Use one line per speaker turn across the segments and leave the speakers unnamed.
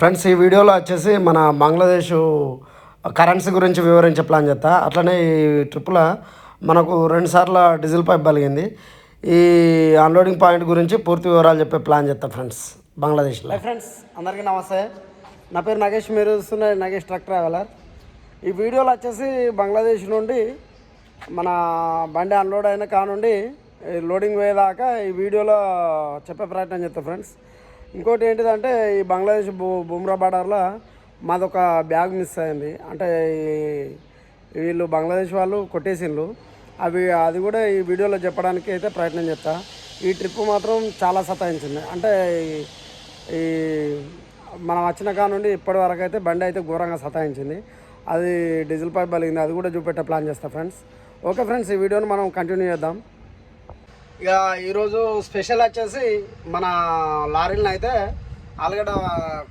Friends ఈ వీడియోలో వచ్చేసి మన బంగ్లాదేశ్ కరెన్సీ గురించి వివరించే ప్లాన్ చేస్తా. అట్లనే ఈ ట్రిప్లో మనకు రెండుసార్లు డీజిల్ పైప్ బలిగింది ఈ అన్లోడింగ్ పాయింట్ గురించి పూర్తి వివరాలు చెప్పే ప్లాన్ చేస్తా ఫ్రెండ్స్ బంగ్లాదేశ్లో. ఫ్రెండ్స్ అందరికీ నమస్తే. నా పేరు నగేష్ మీరు చూస్తున్నారు నగేష్ ట్రక్ ట్రావెలర్. ఈ వీడియోలో వచ్చేసి బంగ్లాదేశ్ నుండి మన బండి అన్లోడ్ అయిన కానుండి లోడింగ్ పోయేదాకా ఈ వీడియోలో చెప్పే ప్రయత్నం చేస్తాం ఫ్రెండ్స్. ఇంకోటి ఏంటిదంటే ఈ బంగ్లాదేశ్ బు బుమ్రా బార్డర్లో మాదొక బ్యాగ్ మిస్ అయింది. అంటే ఈ- వీళ్ళు బంగ్లాదేశ్ వాళ్ళు కొట్టేసిండ్రు. అవి అది కూడా ఈ వీడియోలో చెప్పడానికి అయితే ప్రయత్నం చేస్తా. ఈ ట్రిప్ మాత్రం చాలా సతాయించింది. అంటే ఈ- ఈ మనం వచ్చిన కాడ నుండి ఇప్పటి వరకు అయితే బండి అయితే ఘోరంగా సతాయించింది. అది డీజిల్ పైప్ బలిగింది. అది కూడా చూపెట్టే ప్లాన్ చేస్తా ఫ్రెండ్స్. ఓకే ఫ్రెండ్స్ ఈ వీడియోని మనం కంటిన్యూ చేద్దాం. ఇక ఈరోజు స్పెషల్ వచ్చేసి మన లారీలను అయితే ఆలుగడ్డ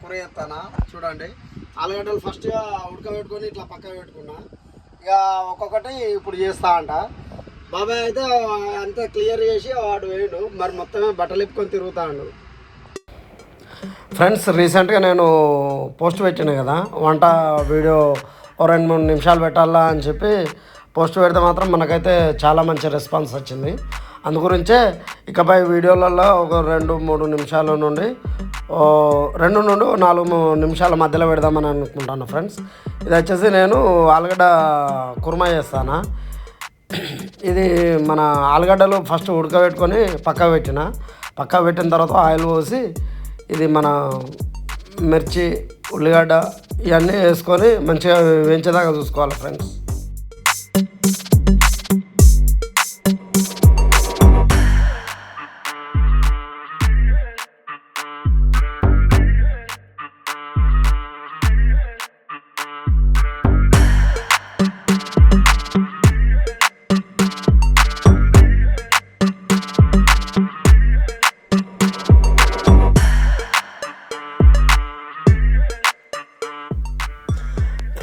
కూర చేస్తానా? చూడండి. ఆలుగడ్డలు ఫస్ట్గా ఉడకబెట్టుకొని ఇట్లా పక్క పెట్టుకున్నా. ఇక ఒక్కొక్కటి ఇప్పుడు చేస్తా అంట. బాబాయ్ అయితే అంతా క్లియర్ చేసి వాడు. వేయడు మరి మొత్తమే బట్టలు ఇప్పుకొని తిరుగుతాడు ఫ్రెండ్స్ రీసెంట్గా నేను పోస్ట్ పెట్టాను కదా. వంట వీడియో ఓ రెండు మూడు నిమిషాలు పెట్టాలా అని చెప్పి పోస్ట్ పెడితే మాత్రం మనకైతే చాలా మంచి రెస్పాన్స్ వచ్చింది. అందుగురించే ఇకపై వీడియోలలో ఒక రెండు మూడు నిమిషాల నుండి రెండు నుండి నాలుగు నిమిషాల మధ్యలో పెడదామని అనుకుంటాను ఫ్రెండ్స్. ఇది వచ్చేసి నేను ఆలుగడ్డ కుర్మా చేస్తాను. ఇది మన ఆలుగడ్డలు ఫస్ట్ ఉడకబెట్టుకొని పక్క పెట్టిన. పక్క పెట్టిన తర్వాత ఆయిల్ పోసి ఇది మన మిర్చి ఉల్లిగడ్డ ఇవన్నీ వేసుకొని మంచిగా వేయించేదాకా చూసుకోవాలి ఫ్రెండ్స్.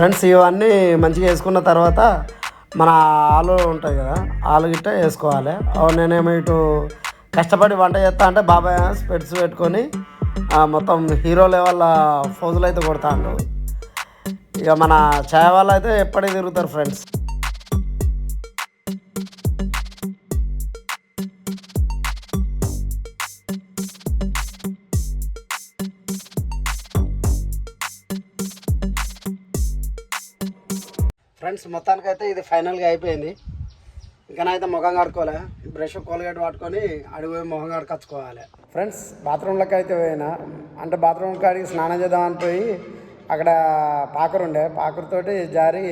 ఫ్రెండ్స్ ఇవన్నీ మంచిగా వేసుకున్న తర్వాత మన ఆలు ఉంటాయి కదా ఆలు గిట్ట వేసుకోవాలి. నేనేమో ఇటు కష్టపడి వంట చేస్తా అంటే బాబాయ్ స్పెట్స్ పెట్టుకొని మొత్తం హీరో లెవెల్ ఫోజులు అయితే కొడతాడు. ఇక మన ఛాయ్ వాళ్ళు అయితే ఎప్పటికీ తిరుగుతారు ఫ్రెండ్స్. ఫ్రెండ్స్ మొత్తానికైతే ఇది ఫైనల్గా అయిపోయింది. ఇంకనైతే ముఖం కడుక్కోలే. బ్రష్ కోల్గేట్ పట్టుకొని అడిగి పోయి ముఖం కడుకొచ్చుకోవాలి ఫ్రెండ్స్ బాత్రూంలోకి అయితే పోయినా. అంటే బాత్రూమ్ కాడికి స్నానం చేద్దామని పోయి అక్కడ పాకరు ఉండే. పాకరుతోటి జారి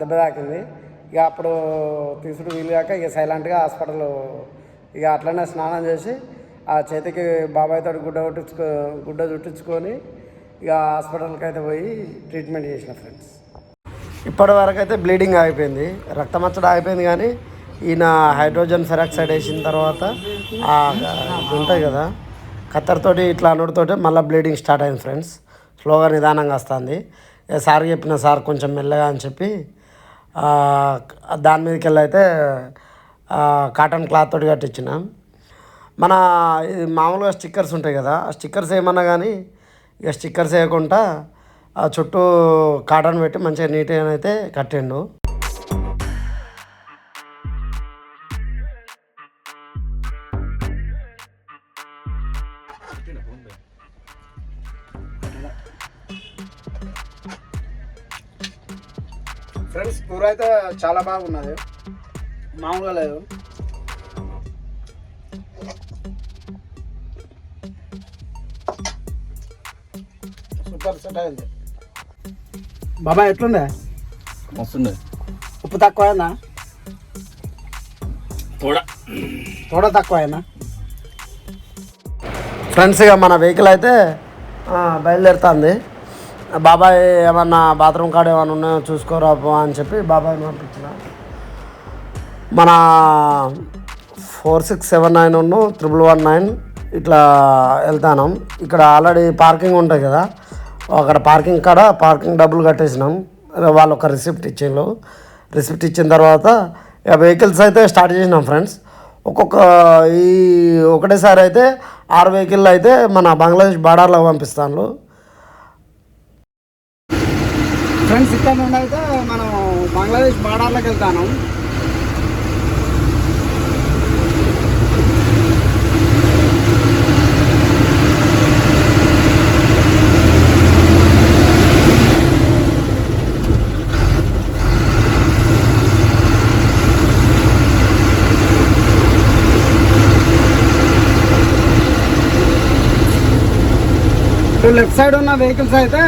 దెబ్బ తాకింది. ఇక అప్పుడు తీసుడు వీలుగాక ఇక సైలెంట్గా హాస్పిటల్ ఇక అట్లనే స్నానం చేసి ఆ చేతికి బాబాయ్ తోటి గుడ్డ కొట్టించుకో గుడ్డ చుట్టించుకొని ఇక హాస్పిటల్కి అయితే పోయి ట్రీట్మెంట్ చేసిన ఫ్రెండ్స్. ఇప్పటి వరకు అయితే బ్లీడింగ్ ఆగిపోయింది. రక్తమచ్చడం ఆగిపోయింది కానీ ఈయన హైడ్రోజన్ ఫెరాక్సైడ్ వేసిన తర్వాత ఉంటాయి ఉంటుంది కదా కత్తెరతోటి ఇట్లా అనుడితోటి మళ్ళీ బ్లీడింగ్ స్టార్ట్ అయింది ఫ్రెండ్స్ స్లోగా నిదానంగా వస్తుంది. ఇక సార్ చెప్పిన సార్ కొంచెం మెల్లగా అని చెప్పి దాని మీదకి వెళ్ళి అయితే కాటన్ క్లాత్ తోటి కట్టించిన. మన ఇది మామూలుగా స్టిక్కర్స్ ఉంటాయి కదా ఆ స్టిక్కర్స్ ఏమన్నా కానీ ఇక స్టిక్కర్స్ వేయకుండా ఆ చుట్టూ కాటన్ పెట్టి మంచిగా నీట్గా అయితే కట్టిండు. ఫ్రెండ్స్ కూర అయితే చాలా బాగున్నది మామూలుగా లేదు. సూపర్ సెట్ అయింది. బాబా ఎట్లుండే
వస్తుంది
ఉప్పు తక్కువ అయిందా
తోడ.
తోడ తక్కువ అయినా ఫ్రెండ్స్ ఇక మన వెహికల్ అయితే ఆ, బయలుదేరుతుంది. బాబాయ్ ఏమన్నా బాత్రూమ్ కాడ ఏమన్నా ఉన్నాయో చూసుకోరా అని చెప్పి బాబాయ్ పంపించిన. మన ఫోర్ సిక్స్ సెవెన్ నైన్ ఉన్న త్రిబుల్ వన్ నైన్ ఇట్లా వెళ్తాను. ఇక్కడ ఆల్రెడీ పార్కింగ్ ఉంటుంది కదా. అక్కడ పార్కింగ్ కాడ పార్కింగ్ డబ్బులు కట్టేసినాం. వాళ్ళు ఒక రిసిప్ట్ ఇచ్చిండ్రు. రిసిప్ట్ ఇచ్చిన తర్వాత వెహికల్స్ అయితే స్టార్ట్ చేసినాం ఫ్రెండ్స్. ఒక్కొక్క ఈ ఒకటేసారి అయితే ఆరు వెహికల్ అయితే మన బంగ్లాదేశ్ బార్డర్లో పంపిస్తాను
ఫ్రెండ్స్ ఇక్కడ నుండి అయితే మనం బంగ్లాదేశ్ బార్డర్లోకి వెళ్తాను లెఫ్ట్ సైడ్ ఉన్న వెహికల్స్ అయితే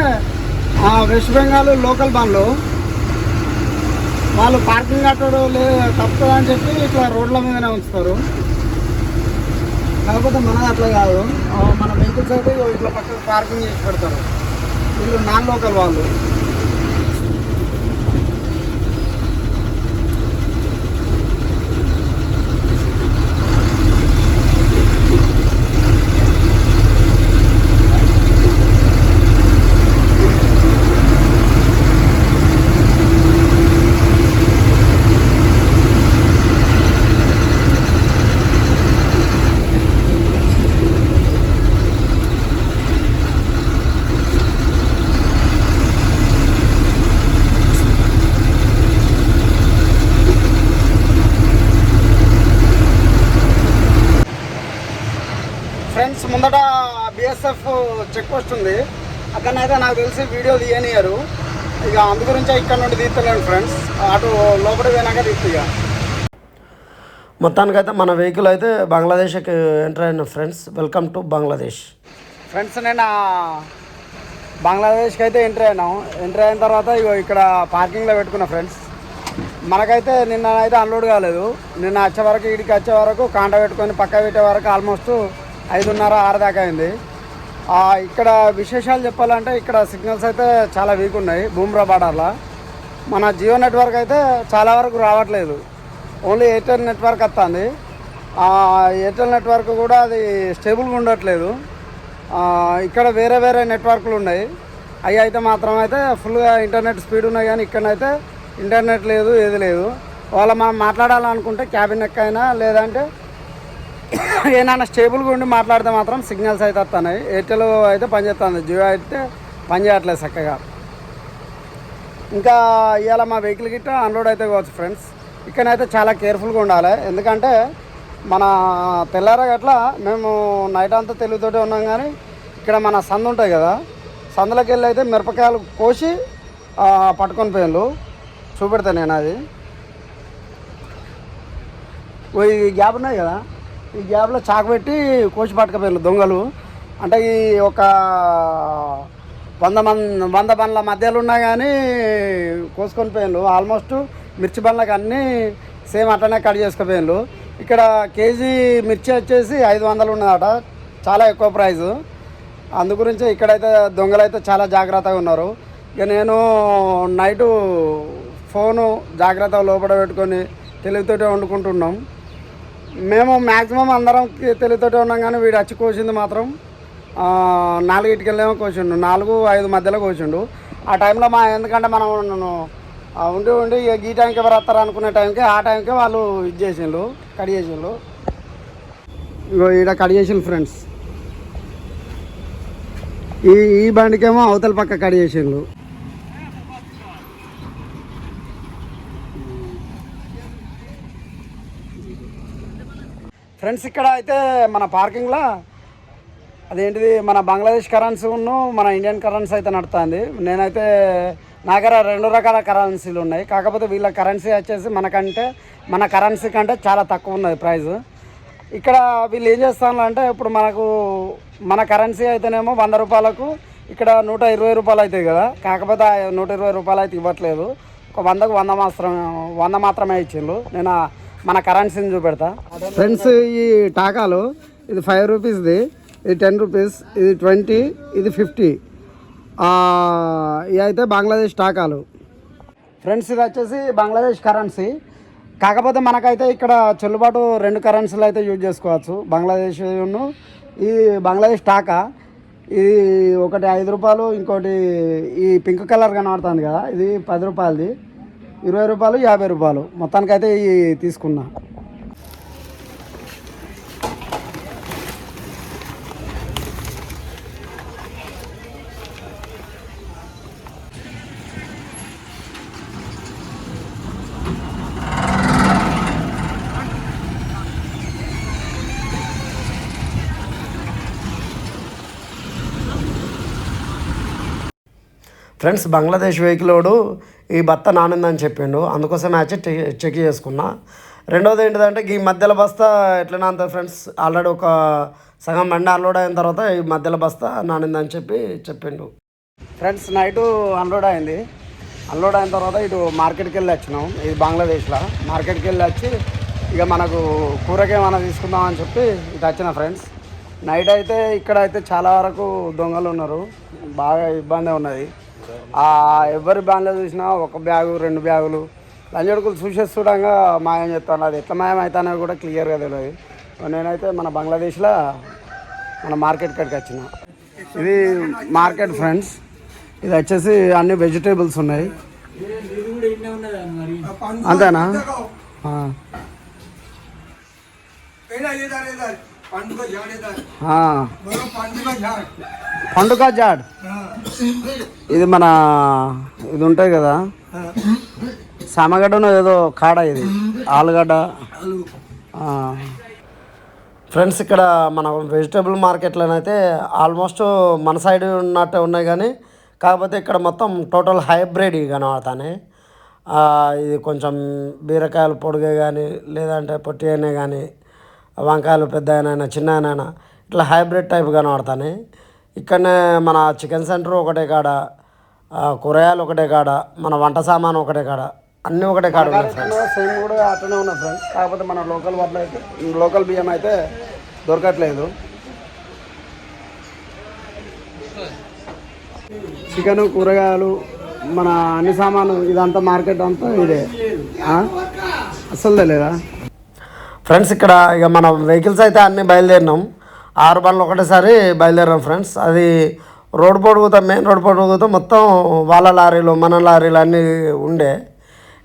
వెస్ట్ బెంగాల్ లోకల్ బండ్లు. వాళ్ళు పార్కింగ్ కట్టడం లేదు తప్పదు అని చెప్పి ఇట్లా రోడ్ల మీదనే ఉంచుతారు. కాకపోతే మనది అట్లా కాదు. మన వెహికల్స్ అయితే ఇట్లా పక్కన పార్కింగ్ చేసి పెడతారు. వీళ్ళు నాన్ లోకల్ వాళ్ళు ఫ్రెండ్స్ ముందట బిఎస్ఎఫ్ చెక్ పోస్ట్ ఉంది అక్కడనైతే నాకు తెలిసి వీడియో తీయనియరు. ఇక అందు గురించే ఇక్కడ నుండి తీస్తలేను ఫ్రెండ్స్. అటు లోపల పోయినాక తీస్తు ఇక.
మొత్తానికైతే మన వెహికల్ అయితే బంగ్లాదేశ్కి ఎంటర్ అయిన friends. Welcome to Bangladesh
friends నేను బంగ్లాదేశ్కి అయితే ఎంట్రీ అయినాం. ఎంట్రీ అయిన తర్వాత ఇగో ఇక్కడ పార్కింగ్లో పెట్టుకున్నా ఫ్రెండ్స్. మనకైతే నిన్న అయితే అన్లోడ్ కాలేదు. నిన్న వచ్చే వరకు ఇడికి వచ్చే వరకు కాంట పెట్టుకొని పక్క పెట్టే వరకు ఆల్మోస్ట్ ఐదున్నర ఆరు దాకా అయింది. ఇక్కడ విశేషాలు చెప్పాలంటే ఇక్కడ సిగ్నల్స్ అయితే చాలా వీక్ ఉన్నాయి బూమ్రా బార్డర్లో. మన జియో నెట్వర్క్ అయితే చాలా వరకు రావట్లేదు. ఓన్లీ ఎయిర్టెల్ నెట్వర్క్ వస్తుంది. ఎయిర్టెల్ నెట్వర్క్ కూడా అది స్టేబుల్గా ఉండట్లేదు. ఇక్కడ వేరే వేరే నెట్వర్క్లు ఉన్నాయి. అవి అయితే మాత్రం అయితే ఫుల్గా ఇంటర్నెట్ స్పీడ్ ఉన్నాయి కానీ ఇక్కడైతే ఇంటర్నెట్ లేదు ఏది లేదు. వాళ్ళ మనం మాట్లాడాలనుకుంటే క్యాబిన్ ఎక్కైనా లేదంటే ఏదైనా స్టేబుల్గా ఉండి మాట్లాడితే మాత్రం సిగ్నల్స్ అయితే వస్తున్నాయి. ఎయిర్టెల్ అయితే పనిచేస్తుంది జియో అయితే పనిచేయట్లేదు చక్కగా. ఇంకా ఇవాళ మా వెహికల్ గిట్ట అన్లోడ్ అయితే కావచ్చు ఫ్రెండ్స్. ఇక్కడైతే చాలా కేర్ఫుల్గా ఉండాలి. ఎందుకంటే మన తెల్లార గట్ల మేము నైట్ అంతా తెలుగుతోటే ఉన్నాం కానీ ఇక్కడ మన సందు ఉంటాయి కదా. సందులోకి వెళ్ళి అయితే మిరపకాయలు కోసి పట్టుకొని పోయిండు చూపెడతాను నేను అది ఈ గ్యాప్ ఉన్నాయి కదా. ఈ గ్యాప్లో చాకు పెట్టి కోసి పట్టుకపోయారు దొంగలు. అంటే ఈ ఒక వంద మంది వంద బండ్ల మధ్యలో ఉన్నా కానీ కోసుకొని పోయినారు ఆల్మోస్ట్ మిర్చి బండ్లకు అన్నీ సేమ్ అట్లనే కట్ చేసుకుపోయినారు ఇక్కడ కేజీ మిర్చి వచ్చేసి ఐదు వందలు ఉన్నదట. చాలా ఎక్కువ ప్రైజు. అందు గురించి ఇక్కడైతే దొంగలు అయితే చాలా జాగ్రత్తగా ఉన్నారు. ఇక నేను నైటు ఫోను జాగ్రత్తగా లోపల పెట్టుకొని తెలివితోటే వండుకుంటున్నాం. మేము మ్యాక్సిమం అందరం తెలివితోటి ఉన్నాం కానీ వీడు వచ్చి కోసింది మాత్రం నాలుగిటికెళ్ళేమో కోసిండు. నాలుగు ఐదు మధ్యలో కోసిండు. ఆ టైంలో మా ఎందుకంటే మనం ఉండి ఉండి ఈ టైంకి ఎవరు వస్తారు అనుకునే టైంకి ఆ టైంకి వాళ్ళు ఇది చేసిండ్రు కట్ చేసిండ్రు. ఇగో ఈడ కట్ చేసిండు ఫ్రెండ్స్ ఈ ఈ బండికేమో అవతల పక్క కడి చేసిండ్రు. ఫ్రెండ్స్ ఇక్కడ అయితే మన పార్కింగ్లో అదేంటిది మన బంగ్లాదేశ్ కరెన్సీ మన ఇండియన్ కరెన్సీ అయితే నడుస్తుంది నేనైతే నా దగ్గర రెండు రకాల కరెన్సీలు ఉన్నాయి. కాకపోతే వీళ్ళ కరెన్సీ వచ్చేసి మనకంటే మన కరెన్సీ కంటే చాలా తక్కువ ఉన్నది ప్రైస్ ఇక్కడ వీళ్ళు ఏం చేస్తాను అంటే ఇప్పుడు మనకు మన కరెన్సీ అయితేనేమో వంద రూపాయలకు ఇక్కడ నూట ఇరవై రూపాయలు అవుతాయి కదా. కాకపోతే నూట ఇరవై రూపాయలు అయితే ఇవ్వట్లేదు. ఒక వందకు వంద మాత్రం వంద మాత్రమే ఇచ్చిండ్రు. నేను మన కరెన్సీని చూపెడతా. ఫ్రెండ్స్ ఈ టాకాలు ఇది ఫైవ్ రూపీస్ది ఇది టెన్ రూపీస్ ఇది ట్వంటీ ఇది ఫిఫ్టీ ఇవి అయితే బంగ్లాదేశ్ టాకాలు. ఫ్రెండ్స్ ఇది వచ్చేసి బంగ్లాదేశ్ కరెన్సీ కాకపోతే మనకైతే ఇక్కడ చెల్లుబాటు రెండు కరెన్సీలు అయితే యూజ్ చేసుకోవచ్చు. బంగ్లాదేశ్ ఈ బంగ్లాదేశ్ టాకా ఇది ఒకటి ఐదు రూపాయలు ఇంకోటి ఈ పింక్ కలర్ కనబడుతుంది కదా ఇది పది రూపాయలది. ఇరవై రూపాయలు యాభై రూపాయలు. మొత్తానికైతే తీసుకున్నా.
ఫ్రెండ్స్ బంగ్లాదేశ్ వెహికలోడు ఈ బత్త నానిందని చెప్పిండు. అందుకోసం మ్యాచ్ చెక్ చేసుకున్నా. రెండోది ఏంటిదంటే ఈ మధ్యలో బస్తా ఎట్లనే అంత ఫ్రెండ్స్ ఆల్రెడీ ఒక సగం బండి అన్లోడ్ అయిన తర్వాత ఈ మధ్యలో బస్తా నానిందని చెప్పి చెప్పిండు.
ఫ్రెండ్స్ నైట్ అన్లోడ్ అయింది. అన్లోడ్ అయిన తర్వాత ఇటు మార్కెట్కి వెళ్ళి వచ్చినాం. ఇది బంగ్లాదేశ్లో మార్కెట్కి వెళ్ళి వచ్చి ఇక మనకు కూరకి ఏమైనా తీసుకుందామని చెప్పి ఇటు వచ్చిన ఫ్రెండ్స్ నైట్ అయితే ఇక్కడ అయితే చాలా వరకు దొంగలు ఉన్నారు. బాగా ఇబ్బంది ఉన్నది. ఎవరి బ్యాన్లో చూసినా ఒక బ్యాగు రెండు బ్యాగులు. లంజడుకులు చూసేసి చూడంగా మాయం చెప్తాను అది ఎట్లా మాయం అవుతానో కూడా క్లియర్గా తెలియదు. నేనైతే మన బంగ్లాదేశ్లో మన మార్కెట్ కాడికి వచ్చిన. ఇది మార్కెట్ ఫ్రెండ్స్. ఇది వచ్చేసి అన్ని వెజిటేబుల్స్ ఉన్నాయి. అంతేనా? పండుగ జాడ్ ఇది మన ఇది ఉంటాయి కదా. సామగడ్డను ఏదో కాడ ఇది? ఆలుగడ్డ.
ఫ్రెండ్స్ ఇక్కడ మన వెజిటేబుల్ మార్కెట్లోనైతే ఆల్మోస్ట్ మన సైడ్ ఉన్నట్టే ఉన్నాయి కానీ కాకపోతే ఇక్కడ మొత్తం టోటల్ హైబ్రిడ్ కనబడతాయి ఇది కొంచెం బీరకాయలు పొడిగే కానీ లేదంటే పొట్టి అయినా కానీ వంకాయలు పెద్ద అయినా చిన్న అయినా ఇట్లా హైబ్రిడ్ టైప్ కనబడతాయి ఇక్కడనే మన చికెన్ సెంటర్ ఒకటే కాడ కూరగాయలు ఒకటే కాడ మన వంట సామాను ఒకటే కాడ అన్నీ ఒకటే కాడ
సేమ్ కూడా అట్లనే ఉన్నాయి ఫ్రెండ్స్ కాకపోతే మన లోకల్ వడ్లు అయితే లోకల్ బియ్యం అయితే దొరకట్లేదు. చికెన్ కూరగాయలు మన అన్ని సామాను ఇదంతా మార్కెట్ అంతా ఇదే. ఆ? అస్సలు తెలియదా?
ఫ్రెండ్స్ ఇక్కడ ఇక మన వెహికల్స్ అయితే అన్నీ బయలుదేరినాం. ఆరు బండ్లు ఒకటేసారి బయలుదేరాం ఫ్రెండ్స్. అది రోడ్ పొడుగుతా మెయిన్ రోడ్ పొడుగుతా మొత్తం వాళ్ళ లారీలు మన లారీలు అన్నీ ఉండే.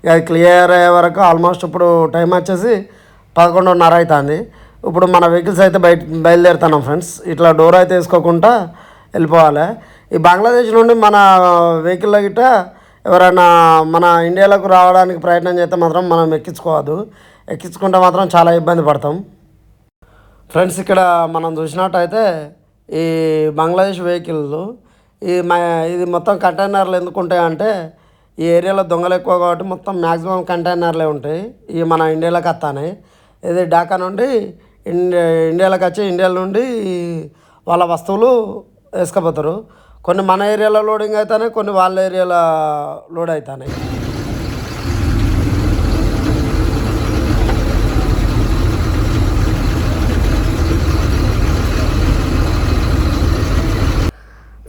ఇక అది క్లియర్ అయ్యే వరకు ఆల్మోస్ట్ ఇప్పుడు టైం వచ్చేసి పదకొండున్నర అవుతుంది ఇప్పుడు మన వెహికల్స్ అయితే బయట బయలుదేరుతున్నాం ఫ్రెండ్స్. ఇట్లా డోర్ అయితే వేసుకోకుండా వెళ్ళిపోవాలి. ఈ బంగ్లాదేశ్ నుండి మన వెహికల్ గిట్ట ఎవరైనా మన ఇండియాలోకి రావడానికి ప్రయత్నం చేస్తే మాత్రం మనం ఎక్కించుకోవద్దు. ఎక్కించుకుంటే మాత్రం చాలా ఇబ్బంది పడతాం. ఫ్రెండ్స్ ఇక్కడ మనం చూసినట్టయితే ఈ బంగ్లాదేశ్ వెహికల్ ఈ ఇది మొత్తం కంటైనర్లు ఎందుకు ఉంటాయంటే ఈ ఏరియాలో దొంగలు ఎక్కువ కాబట్టి మొత్తం మ్యాక్సిమం కంటైనర్లే ఉంటాయి. ఇవి మన ఇండియాలోకి వస్తాయి ఇది ఢాకా నుండి ఇండియా ఇండియాలోకి వచ్చి ఇండియా నుండి వాళ్ళ వస్తువులు వేసుకపోతారు. కొన్ని మన ఏరియాలో లోడింగ్ అవుతాయి కొన్ని వాళ్ళ ఏరియాలో లోడ్ అవుతాయి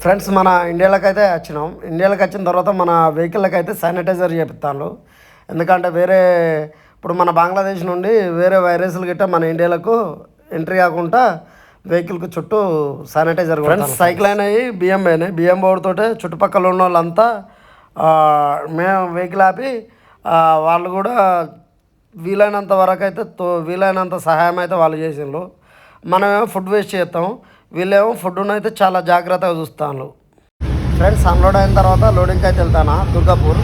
ఫ్రెండ్స్ మన ఇండియాలోకి అయితే వచ్చినాం. ఇండియాలోకి వచ్చిన తర్వాత మన వెహికల్కి అయితే శానిటైజర్ చేపిస్తాను ఎందుకంటే వేరే ఇప్పుడు మన బంగ్లాదేశ్ నుండి వేరే వైరస్లు గిట్ట మన ఇండియాలకు ఎంట్రీ కాకుండా వెహికల్కి చుట్టూ శానిటైజర్ ఫ్రెండ్స్ సైకిల్ అయినాయి బియ్యం అయినాయి. బియ్యం బోర్డుతోటే చుట్టుపక్కల ఉన్న వాళ్ళంతా మేము వెహికల్ ఆపి వాళ్ళు కూడా వీలైనంత వరకు అయితే తో వీలైనంత సహాయం అయితే వాళ్ళు చేసిండ్రు. మనమేమో ఫుడ్ వేస్ట్ చేస్తాం వీళ్ళేమో ఫుడ్ను అయితే చాలా జాగ్రత్తగా చూస్తాను ఫ్రెండ్స్ అన్లోడ్ అయిన తర్వాత లోడింగ్కి అయితే వెళ్తానా? దుర్గాపూర్.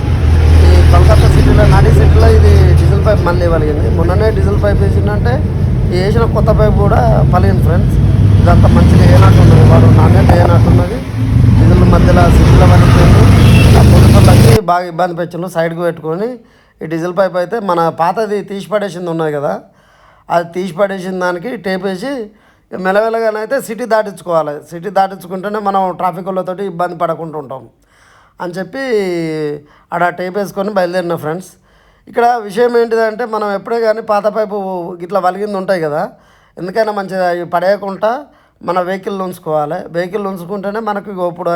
ఈ కోల్కతా సిటీలో నాటి సిటీలో ఇది డీజిల్ పైప్ మళ్ళీ పలిగింది. మొన్ననే డీజిల్ పైప్ వేసిందంటే ఈ వేసిన కొత్త పైప్ కూడా పలిగింది ఫ్రెండ్స్. ఇదంతా మంచిగా ఏనట్టున్నది వాడు నాణ్యత ఏనట్టున్నది డీజిల్ మధ్యలో సిటీలో పలిపోయింది ఆ పొద్దుపల్లకి బాగా ఇబ్బంది పెట్టిన సైడ్కి పెట్టుకొని ఈ డీజిల్ పైప్ అయితే మన పాతది తీసి పడేసింది ఉన్నది కదా. అది తీసి పడేసిన దానికి టేప్ వేసి మెలవెలగానైతే సిటీ దాటించుకోవాలి. సిటీ దాటించుకుంటేనే మనం ట్రాఫిక్లతో ఇబ్బంది పడకుండా ఉంటాం. అని చెప్పి ఆడ టేప్ వేసుకొని బయలుదేరిన ఫ్రెండ్స్. ఇక్కడ విషయం ఏంటిదంటే మనం ఎప్పుడే కానీ పాత పైపు ఇట్లా వలిగింది ఉంటాయి కదా ఎందుకైనా మంచిగా అవి పడేయకుండా మన వెహికల్ ఉంచుకోవాలి. వెహికల్ ఉంచుకుంటేనే మనకు ఇప్పుడు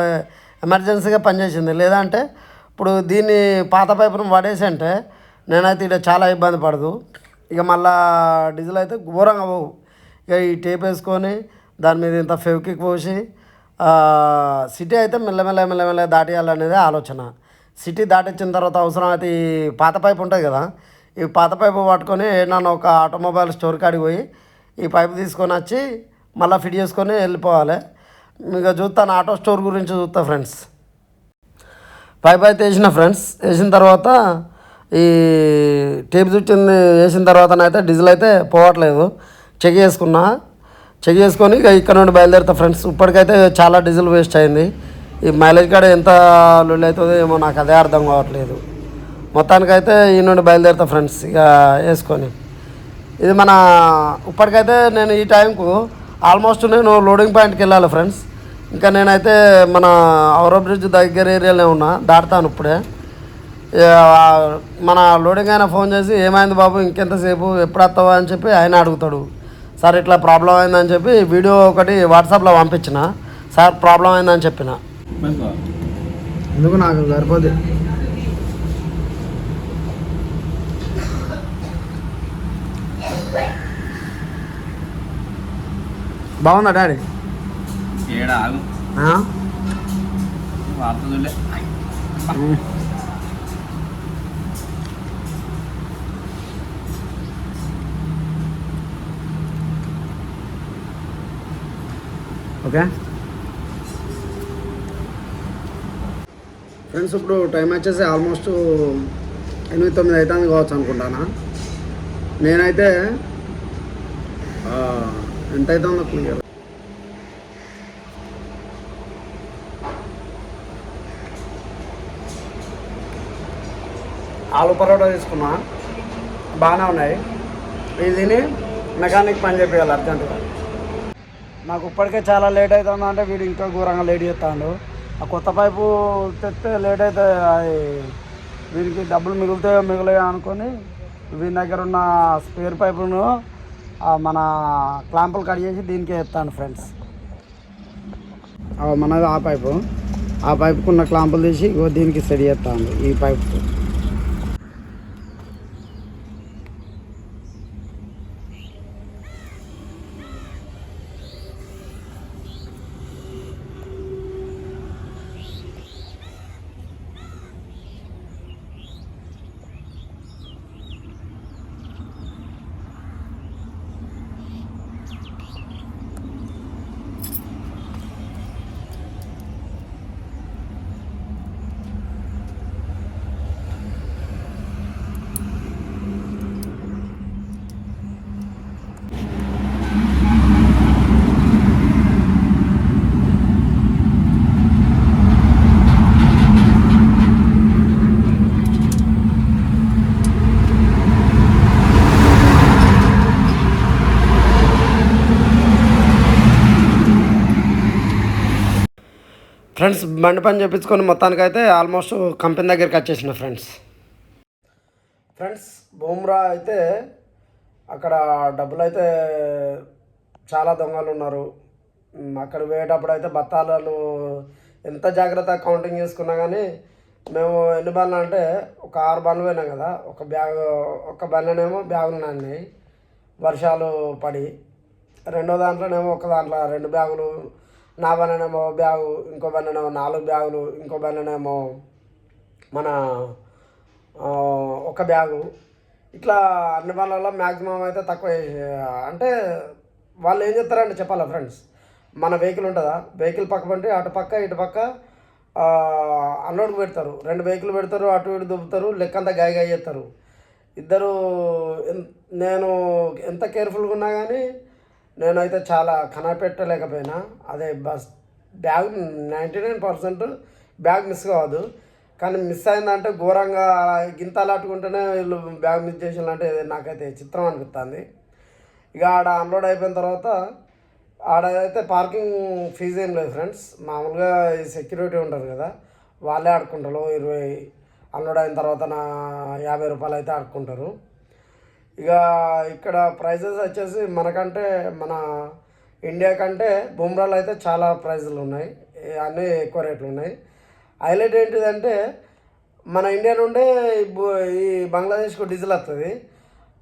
ఎమర్జెన్సీగా పనిచేసింది. లేదంటే ఇప్పుడు దీన్ని పాత పైపును పడేసి అంటే నేనైతే ఇక్కడ చాలా ఇబ్బంది పడదు. ఇక మళ్ళా డీజిల్ అయితే ఘోరంగా పోవు. ఇక ఈ టేప్ వేసుకొని దాని మీద ఇంత ఫెవికిక్ పోసి సిటీ అయితే మెల్లమెల్ల మెల్లమెల్ల దాటియాలనేది ఆలోచన. సిటీ దాటించిన తర్వాత అవసరం అయితే ఈ పాత పైపు ఉంటుంది కదా ఈ పాత పైపు పట్టుకొని నన్ను ఒక ఆటోమొబైల్ స్టోర్ కాడికి పోయి ఈ పైపు తీసుకొని వచ్చి మళ్ళీ ఫిట్ చేసుకొని వెళ్ళిపోవాలి. ఇంకా చూస్తాను ఆటో స్టోర్ గురించి చూస్తా ఫ్రెండ్స్. పైప్ అయితే వేసిన ఫ్రెండ్స్ వేసిన తర్వాత ఈ టేప్ చుట్టింది వేసిన తర్వాతనైతే డీజిల్ అయితే పోవట్లేదు. చెక్ చేసుకున్నా. చెక్ చేసుకొని ఇక ఇక్కడ నుండి బయలుదేరుతా ఫ్రెండ్స్. ఇప్పటికైతే చాలా డీజిల్ వేస్ట్ అయింది. ఈ మైలేజ్ కాడ ఎంత లొల్లి అవుతుందో ఏమో నాకు అదే అర్థం కావట్లేదు. మొత్తానికైతే ఈ నుండి బయలుదేరుతా ఫ్రెండ్స్. ఇక వేసుకొని. ఇది మన ఇప్పటికైతే నేను ఈ టైంకు ఆల్మోస్ట్ నేను లోడింగ్ పాయింట్కి వెళ్ళాలి ఫ్రెండ్స్. ఇంకా నేనైతే మన ఔరా బ్రిడ్జ్ దగ్గర ఏరియాలో ఉన్నా. దాటుతాను ఇప్పుడే. ఇక మన లోడింగ్ అయినా ఫోన్ చేసి ఏమైంది బాబు? ఇంకెంతసేపు? ఎప్పుడు వస్తావా? అని చెప్పి ఆయన అడుగుతాడు. సార్ ఇట్లా ప్రాబ్లం అయిందని చెప్పి వీడియో ఒకటి వాట్సాప్లో పంపించిన. సార్ ప్రాబ్లం అయిందని చెప్పిన. ఎందుకు నాకు సరిపోదు బాగుందా డాడీ?
ఏడా ఆగు. వార్త
ఓకే? ఫ్రెండ్స్ ఇప్పుడు టైం వచ్చేసి ఆల్మోస్ట్ ఎనిమిది తొమ్మిది అవుతుంది కావచ్చు అనుకుంటానా? నేనైతే ఎంత అవుతుందో క్లియర్ ఆలు పరోటా తీసుకున్నా. బాగానే ఉన్నాయి. ఇది మెకానిక్ పని చెప్పేయాలి అర్జెంటుగా. నాకు ఇప్పటికే చాలా లేట్ అవుతుంది అంటే వీడు ఇంకా ఘోరంగా లేట్ చేస్తాడు. ఆ కొత్త పైపు తెస్తే లేట్ అయితే అది వీడికి డబ్బులు మిగులుతాయో మిగులుతాయో అనుకొని వీని దగ్గర ఉన్న స్పేర్ పైపును మన క్లాంపులు కట్ చేసి దీనికే ఎత్తాను ఫ్రెండ్స్. మనది ఆ పైపు. ఆ పైపుకున్న క్లాంపులు తీసి ఇగో దీనికి సెట్ చేస్తాను ఈ పైపు ఫ్రెండ్స్ బండి పని చేపించుకొని మొత్తానికైతే ఆల్మోస్ట్ కంపెనీ దగ్గరికి వచ్చేసిన ఫ్రెండ్స్. ఫ్రెండ్స్ బూమ్రా అయితే అక్కడ డబ్బులు అయితే చాలా దొంగలు ఉన్నారు. అక్కడ పోయేటప్పుడు అయితే బత్తాలను ఎంత జాగ్రత్త కౌంటింగ్ చేసుకున్నా కానీ మేము ఎన్ని బండ్లు అంటే ఒక ఆరు బండ్లు పోయినాం కదా ఒక బ్యాగ్ ఒక బండ్లనేమో బ్యాగులు నాన్నాయి వర్షాలు పడి రెండో దాంట్లోనేమో ఒక దాంట్లో రెండు బ్యాగులు నా బండ్లనేమో బ్యాగు ఇంకో బండ్లనేమో నాలుగు బ్యాగులు ఇంకో బండ్లనేమో మన ఒక బ్యాగు ఇట్లా అన్ని బండ్లలో మ్యాక్సిమం అయితే తక్కువ అంటే వాళ్ళు ఏం చేస్తారంటే చెప్పాలా ఫ్రెండ్స్? మన వెహికల్ ఉంటుందా? వెహికల్ పక్క పంటే అటు పక్క ఇటు పక్క అన్లోడ్ పెడతారు. రెండు వెహికల్ పెడతారు అటు ఇటు దుబ్బుతారు లెక్కంతా గాయ గాయ చేస్తారు. ఇద్దరు నేను ఎంత కేర్ఫుల్గా ఉన్నా కానీ నేనైతే చాలా కనపెట్టలేకపోయినా. అదే bus bag ninety nine percent bag miss కావద్దు. కానీ మిస్ అయిందంటే ఘోరంగా గింత అలాట్టుకుంటేనే వీళ్ళు బ్యాగ్ మిస్ చేసినంటే నాకైతే చిత్రం అనిపిస్తుంది ఇక ఆడ అన్లోడ్ అయిపోయిన తర్వాత ఆడ అయితే పార్కింగ్ ఫీజు ఏం లేదు ఫ్రెండ్స్. మామూలుగా సెక్యూరిటీ ఉంటారు కదా. వాళ్ళే ఆడుకుంటారు. ఇరవై అన్లోడ్ అయిన తర్వాత నా యాభై రూపాయలు అయితే ఆడుకుంటారు. ఇక ఇక్కడ ప్రైజెస్ వచ్చేసి మనకంటే మన ఇండియా కంటే బుమ్రాలో అయితే చాలా ప్రైజులు ఉన్నాయి. అన్నీ ఎక్కువ రేట్లు ఉన్నాయి. హైలైట్ ఏంటిదంటే మన ఇండియా నుండే ఈ బంగ్లాదేశ్కు డీజిల్ వస్తుంది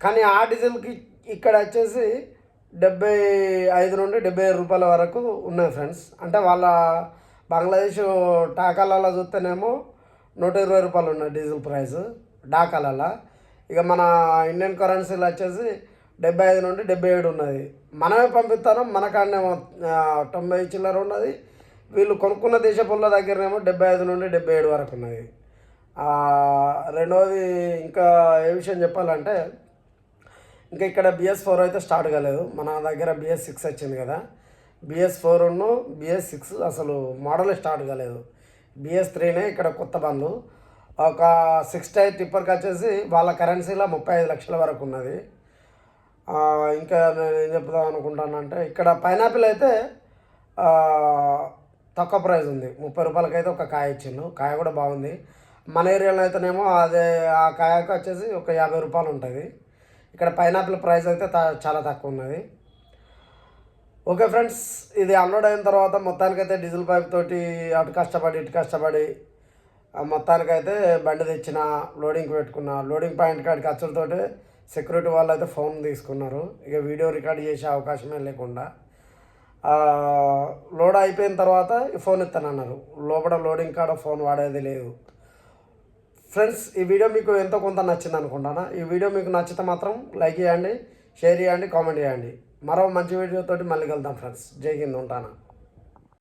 కానీ ఆ డీజిల్కి ఇక్కడ వచ్చేసి డెబ్బై ఐదు నుండి డెబ్బై రూపాయల వరకు ఉన్నాయి ఫ్రెండ్స్. అంటే వాళ్ళ బంగ్లాదేశ్ టాకాలలో చూస్తేనేమో నూట ఇరవై రూపాయలు ఉన్నాయి డీజిల్ ప్రైస్ డాకాలలో. ఇక మన ఇండియన్ కరెన్సీలు వచ్చేసి డెబ్బై ఐదు నుండి డెబ్బై ఏడు ఉన్నది. మనమే పంపిస్తాను మన కాడనేమో తొంభై చిల్లర ఉన్నది. వీళ్ళు కొనుక్కున్న దేశపుల్ల దగ్గరనేమో డెబ్బై ఐదు నుండి డెబ్బై ఏడు వరకు ఉన్నది. రెండవది ఇంకా ఏ విషయం చెప్పాలంటే ఇంకా ఇక్కడ బిఎస్ ఫోర్ అయితే స్టార్ట్ కాలేదు. మన దగ్గర బిఎస్ సిక్స్ వచ్చింది కదా. బిఎస్ ఫోర్ ఉన్ను బిఎస్ సిక్స్ అసలు మోడల్ స్టార్ట్ కాలేదు. బిఎస్ త్రీనే ఇక్కడ కొత్త బండ్లు. ఒక సిక్స్ టైర్ టిప్పర్కి వచ్చేసి వాళ్ళ కరెన్సీలో ముప్పై ఐదు లక్షల వరకు ఉన్నది. ఇంకా నేను ఏం చెప్దాం అనుకుంటానంటే ఇక్కడ పైనాపిల్ అయితే తక్కువ ప్రైస్ ఉంది. ముప్పై రూపాయలకి అయితే ఒక కాయ ఇచ్చిండు. కాయ కూడా బాగుంది. మన ఏరియాలో అయితేనేమో అదే ఆ కాయకు వచ్చేసి ఒక యాభై రూపాయలు ఉంటుంది. ఇక్కడ పైనాపిల్ ప్రైస్ అయితే త- చాలా తక్కువ ఉన్నది. ఓకే ఫ్రెండ్స్ ఇది అన్లోడ్ అయిన తర్వాత మొత్తానికైతే డీజిల్ పైప్ తోటి అటు కష్టపడి ఇటు కష్టపడి మొత్తానికైతే బండి తెచ్చిన లోడింగ్ పెట్టుకున్న లోడింగ్ పాయింట్ కాడికి ఖర్చులతో సెక్యూరిటీ వాళ్ళు అయితే ఫోన్ తీసుకున్నారు. ఇక వీడియో రికార్డ్ చేసే అవకాశమే లేకుండా. లోడ్ అయిపోయిన తర్వాత ఈ ఫోన్ ఇస్తానన్నారు లోపల లోడింగ్ కాడ ఫోన్ వాడేది లేదు. ఫ్రెండ్స్ ఈ వీడియో మీకు ఎంతో కొంత నచ్చింది అనుకుంటాను? ఈ వీడియో మీకు నచ్చితే మాత్రం లైక్ చేయండి షేర్ చేయండి కామెంట్ చేయండి. మరో మంచి వీడియోతోటి మళ్ళీ కలుద్దాం ఫ్రెండ్స్ జై హింద్ ఉంటాను?